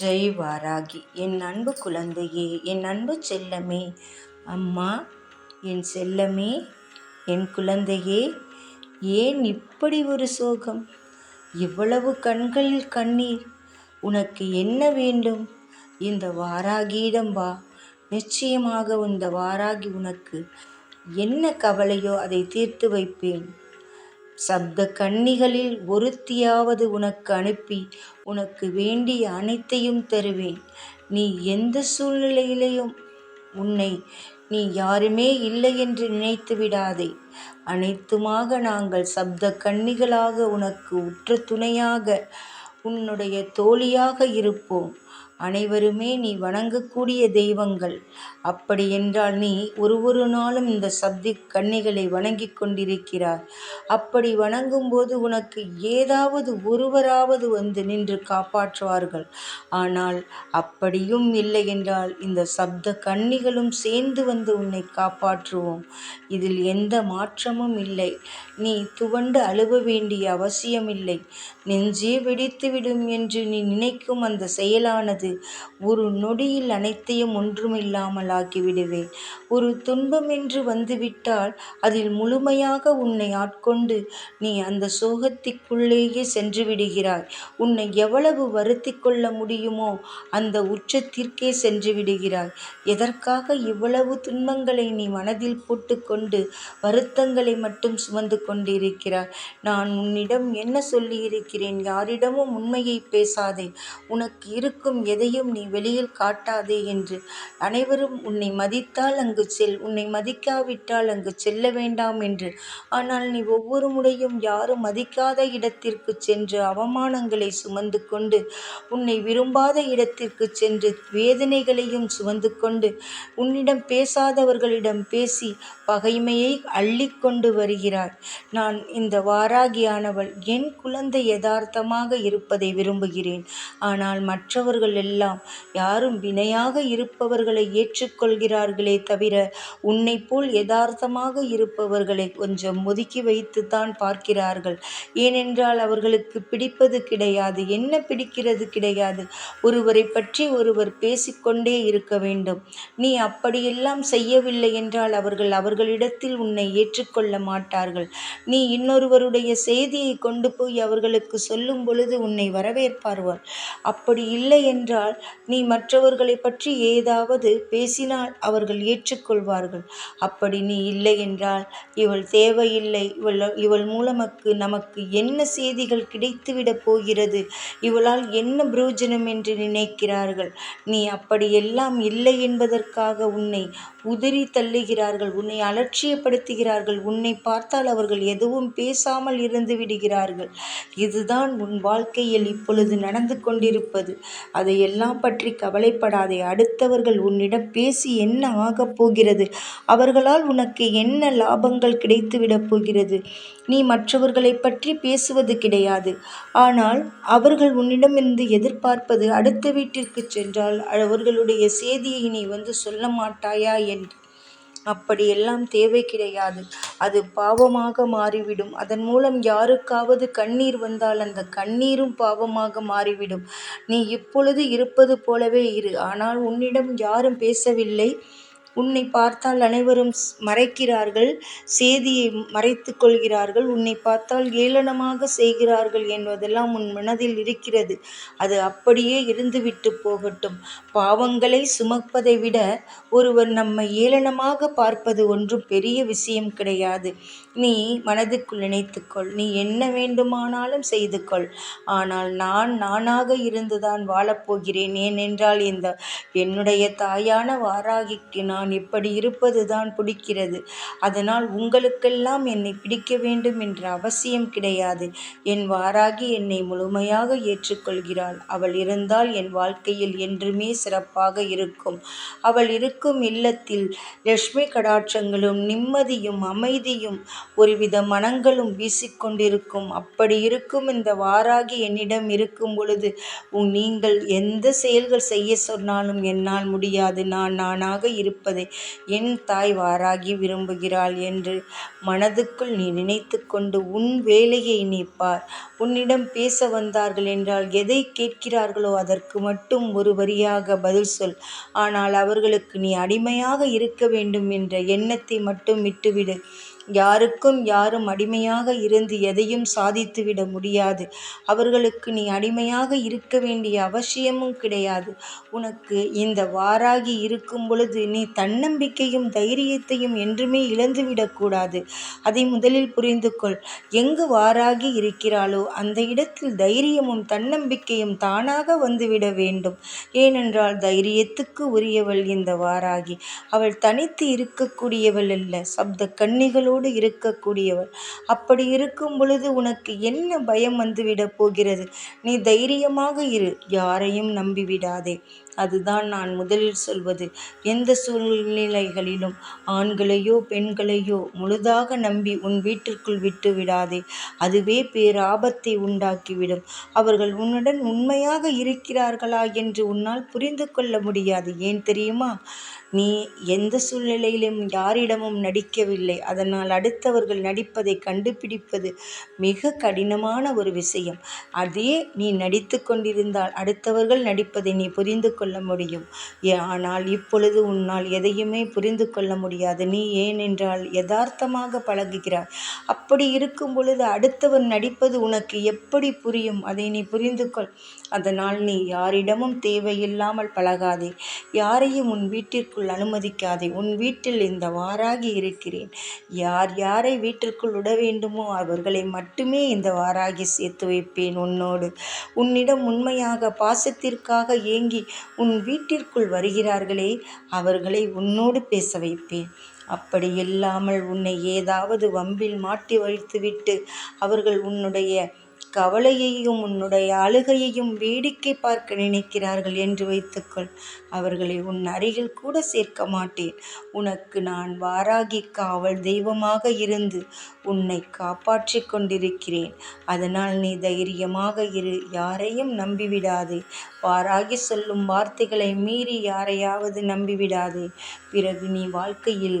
ஜெய் வாராகி என் அன்பு குழந்தையே என் அன்பு செல்லமே. அம்மா என் செல்லமே என் குழந்தையே ஏன் இப்படி ஒரு சோகம்? இவ்வளவு கண்களில் கண்ணீர் உனக்கு என்ன வேண்டும்? இந்த வாராகியிடம் வா. நிச்சயமாக இந்த வாராகி உனக்கு என்ன கவலையோ அதை தீர்த்து வைப்பேன். சப்த கன்னிகளில் ஒருத்தியாவது உனக்கு அனுப்பி உனக்கு வேண்டிய அனைத்தையும் தருவேன். நீ எந்த சூழ்நிலையிலையும் உன்னை நீ யாருமே இல்லை என்று நினைத்து விடாதே. அனைத்துமாக நாங்கள் சப்த கன்னிகளாக உனக்கு உற்ற துணையாக உன்னுடைய தோழியாக இருப்போம். அனைவருமே நீ வணங்கக்கூடிய தெய்வங்கள். அப்படி என்றால் நீ ஒரு ஒரு நாளும் இந்த சப்தி கன்னிகளை வணங்கி கொண்டிருக்கிறார் அப்படி வணங்கும்போது உனக்கு ஏதாவது ஒருவராவது வந்து நின்று காப்பாற்றுவார்கள். ஆனால் அப்படியும் இல்லை என்றால் இந்த சப்த கன்னிகளும் சேர்ந்து வந்து உன்னை காப்பாற்றுவோம். இதில் எந்த மாற்றமும் இல்லை. நீ துவண்டு அழுவ வேண்டிய அவசியமில்லை. நெஞ்சே வெடித்துவிடும் என்று நீ நினைக்கும் அந்த செயலானது ஒரு நொடியில் அனைத்தையும் ஒன்றுமில்லாமல் ஆக்கிவிடுவேன். ஒரு துன்பம் என்று வந்துவிட்டால் அதில் முழுமையாக உன்னை ஆட்கொண்டு நீ அந்த சோகத்திற்குள்ளேயே சென்று விடுகிறாய் உன்னை எவ்வளவு வருத்தி கொள்ள முடியுமோ அந்த உச்சத்திற்கே சென்று விடுகிறாய் எதற்காக இவ்வளவு துன்பங்களை நீ மனதில் போட்டுக்கொண்டு வருத்தங்களை மட்டும் சுமந்து கொண்டிருக்கிறாய்? நான் உன்னிடம் என்ன சொல்லியிருக்கிறேன்? யாரிடமும் உண்மையை பேசாதே. உனக்கு இருக்கும் எதையும் நீ வெளியில் காட்டாதே என்று. அனைவரும் உன்னை மதித்தால் அங்கு செல் உன்னை மதிக்காவிட்டால் அங்கு செல்ல வேண்டாம் என்று. ஆனால் நீ ஒவ்வொரு முறையும் யாரும் மதிக்காத இடத்திற்கு சென்று அவமானங்களை சுமந்து கொண்டு உன்னை விரும்பாத இடத்திற்கு சென்று வேதனைகளையும் சுமந்து கொண்டு உன்னிடம் பேசாதவர்களிடம் பேசி பகைமையை அள்ளிக்கொண்டு வருகிறாய். நான் இந்த வாராகியானவள் என் குழந்தை யதார்த்தமாக இருப்பதை விரும்புகிறேன். ஆனால் மற்றவர்கள் எல்லாம் யாரும் வினையாக இருப்பவர்களை ஏற்றுக்கொள்கிறார்களே தவிர உன்னை போல் யதார்த்தமாக இருப்பவர்களை கொஞ்சம் ஒதுக்கி வைத்துத்தான் பார்க்கிறார்கள். ஏனென்றால் அவர்களுக்கு பிடிப்பது கிடையாது என்ன பிடிக்கிறது கிடையாது. ஒருவரை பற்றி ஒருவர் பேசிக்கொண்டே இருக்க வேண்டும். நீ அப்படியெல்லாம் செய்யவில்லை என்றால் அவர்கள் அவர்களிடத்தில் உன்னை ஏற்றுக்கொள்ள மாட்டார்கள். நீ இன்னொருவருடைய செய்தியை கொண்டு போய் அவர்களுக்கு சொல்லும் பொழுது உன்னை வரவேற்பார்கள். அப்படி இல்லை என்றால் நீ மற்றவர்களை பற்றி ஏதாவது பேசினால் அவர்கள் ஏற்றுக்கொள்வார்கள். அப்படி நீ இல்லை என்றால் இவள் தேவையில்லை. இவள் இவள் மூலமக்கு நமக்கு என்ன செய்திகள் கிடைத்துவிடப் போகிறது? இவளால் என்ன புரோஜனம் என்று நினைக்கிறார்கள்? நீ அப்படியெல்லாம் இல்லை என்பதற்காக உன்னை உதிரி தள்ளுகிறார்கள். உன்னை அலட்சியப்படுத்துகிறார்கள். உன்னை பார்த்தால் அவர்கள் எதுவும் பேசாமல் இருந்து விடுகிறார்கள். இதுதான் உன் வாழ்க்கையில் இப்பொழுது நடந்து கொண்டிருப்பது. அதை இதையெல்லாம் பற்றி கவலைப்படாதே. அடுத்தவர்கள் உன்னிடம் பேசி என்ன ஆகப் போகிறது? அவர்களால் உனக்கு என்ன லாபங்கள் கிடைத்துவிடப் போகிறது? நீ மற்றவர்களை பற்றி பேசுவது கிடையாது. ஆனால் அவர்கள் உன்னிடமிருந்து எதிர்பார்ப்பது அடுத்த வீட்டிற்கு சென்றால் அவர்களுடைய செய்தியை நீ வந்து சொல்ல மாட்டாயா என்று. அப்படியெல்லாம் தேவை கிடையாது. அது பாவமாக மாறிவிடும். அதன் மூலம் யாருக்காவது கண்ணீர் வந்தால் அந்த கண்ணீரும் பாவமாக மாறிவிடும். நீ இப்பொழுது இருப்பது போலவே இரு. ஆனால் உன்னிடம் யாரும் பேசவில்லை. உன்னை பார்த்தால் அனைவரும் மறைக்கிறார்கள் சேதியை மறைத்து கொள்கிறார்கள் உன்னை பார்த்தால் ஏளனமாக செய்கிறார்கள் என்பதெல்லாம் உன் மனதில் இருக்கிறது. அது அப்படியே இருந்துவிட்டு போகட்டும். பாவங்களை சுமப்பதை விட ஒருவர் நம்மை ஏளனமாக பார்ப்பது ஒன்றும் பெரிய விஷயம் கிடையாது. நீ மனதுக்குள் நினைத்துக்கொள் நீ என்ன வேண்டுமானாலும் செய்து கொள். ஆனால் நான் நானாக இருந்துதான் வாழப்போகிறேன் ஏனென்றால் இந்த என்னுடைய தாயான வாராகிக்கு நான் நான் இப்படி இருப்பது தான் பிடிக்கிறது. அதனால் உங்களுக்கெல்லாம் என்னை பிடிக்க வேண்டும் என்ற அவசியம் கிடையாது. என் வாராகி என்னை முழுமையாக ஏற்றுக்கொள்கிறாள். அவள் இருந்தால் என் வாழ்க்கையில் என்றுமே சிறப்பாக இருக்கும். அவள் இருக்கும் இல்லத்தில் லட்சுமி கடாட்சங்களும் நிம்மதியும் அமைதியும் ஒருவித மனங்களும் வீசிக்கொண்டிருக்கும். அப்படி இருக்கும் இந்த வாராகி என்னிடம் இருக்கும் பொழுது நீங்கள் எந்த செயல்கள் செய்ய சொன்னாலும் என்னால் முடியாது. நான் நானாக இருப்பது இருப்பதை என் தாய் வாராகி விரும்புகிறாள் என்று மனதுக்குள் நீ நினைத்து கொண்டு உன் வேலையை நீ பார். உன்னிடம் பேச வந்தார்கள் என்றால் எதை கேட்கிறார்களோ அதற்கு மட்டும் ஒரு வரியாக பதில் சொல். ஆனால் அவர்களுக்கு நீ அடிமையாக இருக்க வேண்டும் என்ற எண்ணத்தை மட்டும் விட்டுவிடு. யாருக்கும் யாரும் அடிமையாக இருந்து எதையும் சாதித்துவிட முடியாது. அவர்களுக்கு நீ அடிமையாக இருக்க வேண்டிய அவசியமும் கிடையாது. உனக்கு இந்த வாராகி இருக்கும் பொழுது நீ தன்னம்பிக்கையும் தைரியத்தையும் என்றுமே இழந்துவிடக்கூடாது அதை முதலில் புரிந்து கொள். எங்கு வாராகி இருக்கிறாளோ அந்த இடத்தில் தைரியமும் தன்னம்பிக்கையும் தானாக வந்துவிட வேண்டும். ஏனென்றால் தைரியத்துக்கு உரியவள் இந்த வாராகி. அவள் தனித்து இருக்கக்கூடியவள் அல்ல. சப்த கன்னிகளோடு உயிரோடு இருக்கக்கூடியவள் அப்படி இருக்கும் பொழுது உனக்கு என்ன பயம் வந்துவிடப் போகிறது? நீ தைரியமாக இரு யாரையும் நம்பிவிடாதே. அதுதான் நான் முதலில் சொல்வது. எந்த சூழ்நிலைகளிலும் ஆண்களையோ பெண்களையோ முழுதாக நம்பி உன் வீட்டிற்குள் விட்டு விடாதே. அதுவே பேராபத்தை உண்டாக்கிவிடும். அவர்கள் உன்னுடன் உண்மையாக இருக்கிறார்களா என்று உன்னால் புரிந்து கொள்ள முடியாது. ஏன் தெரியுமா? நீ எந்த சூழ்நிலையிலும் யாரிடமும் நடிக்கவில்லை. அதனால் அடுத்தவர்கள் நடிப்பதை கண்டுபிடிப்பது மிக கடினமான ஒரு விஷயம். அதே நீ நடித்து கொண்டிருந்தால் அடுத்தவர்கள் நடிப்பதை நீ புரிந்து கொள்ள முடியும். ஆனால் இப்பொழுது உன்னால் எதையுமே புரிந்து கொள்ள முடியாது. நீ ஏனென்றால் யதார்த்தமாக பழகுகிறாய். அப்படி இருக்கும் பொழுது அடுத்தவர் நடிப்பது உனக்கு எப்படி புரியும்? அதை நீ புரிந்து கொள். அதனால் நீ யாரிடமும் தேவையில்லாமல் பழகாதே. யாரையும் உன் வீட்டிற்கு வீட்டிற்குள் அனுமதிக்காதே உன் வீட்டில் இந்த வாராகி இருக்கிறேன். யார் யாரை வீட்டிற்குள் விட வேண்டுமோ அவர்களை மட்டுமே இந்த வாராகி சேர்த்து வைப்பேன் உன்னோடு. உன்னிடம் உண்மையாக பாசத்திற்காக ஏங்கி உன் வீட்டிற்குள் வருகிறார்களே அவர்களை உன்னோடு பேச வைப்பேன். அப்படி இல்லாமல் உன்னை ஏதாவது வம்பில் மாட்டி வைத்துவிட்டு அவர்கள் உன்னுடைய கவலையையும் உன்னுடைய அழுகையையும் வேடிக்கை பார்க்க நினைக்கிறார்கள் என்று வைத்துக்கொள். அவர்களை உன் அருகில் கூட சேர்க்க மாட்டேன். உனக்கு நான் வாராகி காவல் தெய்வமாக இருந்து உன்னை காப்பாற்றி கொண்டிருக்கிறேன். அதனால் நீ தைரியமாக இரு. யாரையும் நம்பிவிடாதே. வாராகி சொல்லும் வார்த்தைகளை மீறி யாரையாவது நம்பிவிடாதே. பிறகு நீ வாழ்க்கையில்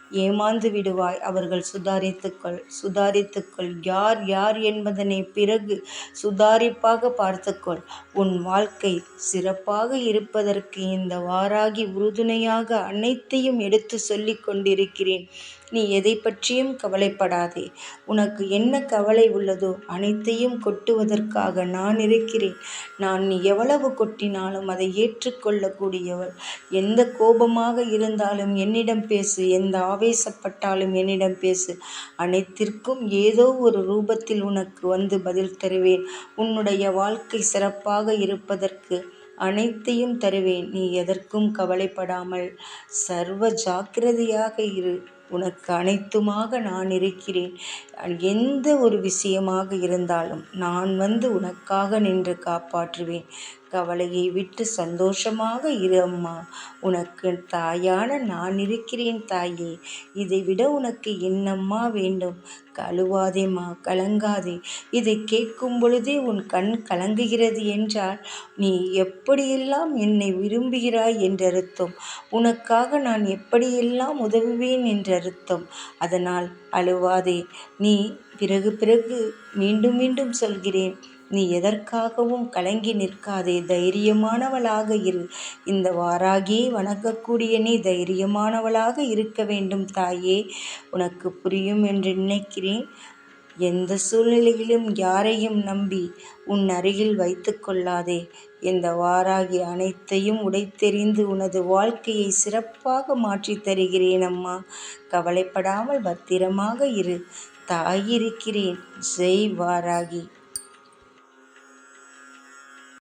ஏமாந்து விடுவாய். அவர்கள் சுதாரித்துக்கொள். சுதாரித்துக்கொள். யார் யார் என்பதனை பிறகு சுதாரிப்பாக பார்த்துக்கொள். உன் வாழ்க்கை சிறப்பாக இருப்பதற்கு இந்த வாராகி உறுதுணையாக அனைத்தையும் எடுத்து சொல்லி கொண்டிருக்கிறேன். நீ எதை பற்றியும் கவலைப்படாதே. உனக்கு என்ன கவலை உள்ளதோ அனைத்தையும் கொட்டுவதற்காக நான் இருக்கிறேன். நான் நீ எவ்வளவு கொட்டினாலும் அதை ஏற்றுக்கொள்ளக்கூடியவள். எந்த கோபமாக இருந்தாலும் என்னிடம் பேசு. எந்த ஆவேசப்பட்டாலும் என்னிடம் பேசு. அனைத்திற்கும் ஏதோ ஒரு ரூபத்தில் உனக்கு வந்து பதில் தருவேன். உன்னுடைய வாழ்க்கை சிறப்பாக இருப்பதற்கு அனைத்தையும் தருவேன். நீ எதற்கும் கவலைப்படாமல் சர்வ ஜாக்கிரதையாக இரு. உனக்கு அனைத்துமாக நான் இருக்கிறேன். எந்த ஒரு விஷயமாக இருந்தாலும் நான் வந்து உனக்காக நின்று காப்பாற்றுவேன். கவலையை விட்டு சந்தோஷமாக இரு அம்மா. உனக்கு தாயான நான் இருக்கிறேன் தாயே. இதை விட உனக்கு என்னம்மா வேண்டும். கழுவாதேம்மா கலங்காதே. இதை கேட்கும் பொழுதே உன் கண் கலங்குகிறது என்றால் நீ எப்படியெல்லாம் என்னை விரும்புகிறாய் என்றறுத்தம் உனக்காக நான் எப்படியெல்லாம் உதவுவேன் என்றறுத்தம் அதனால் அழுவாதே. நீ பிறகு பிறகு மீண்டும் மீண்டும் சொல்கிறேன். நீ எதற்காகவும் கலங்கி நிற்காதே தைரியமானவளாக இரு. இந்த வாராகியை வணங்கக்கூடிய நீ தைரியமானவளாக இருக்க வேண்டும் தாயே. உனக்கு புரியும் என்று நினைக்கிறேன். எந்த சூழ்நிலையிலும் யாரையும் நம்பி உன் அருகில் வைத்து கொள்ளாதே. இந்த வாராகி அனைத்தையும் உடைத்தெறிந்து உனது வாழ்க்கையை சிறப்பாக மாற்றித் தருகிறேன் அம்மா. கவலைப்படாமல் பத்திரமாக இரு. தாயிருக்கிறேன் ஜெய் வாராகி.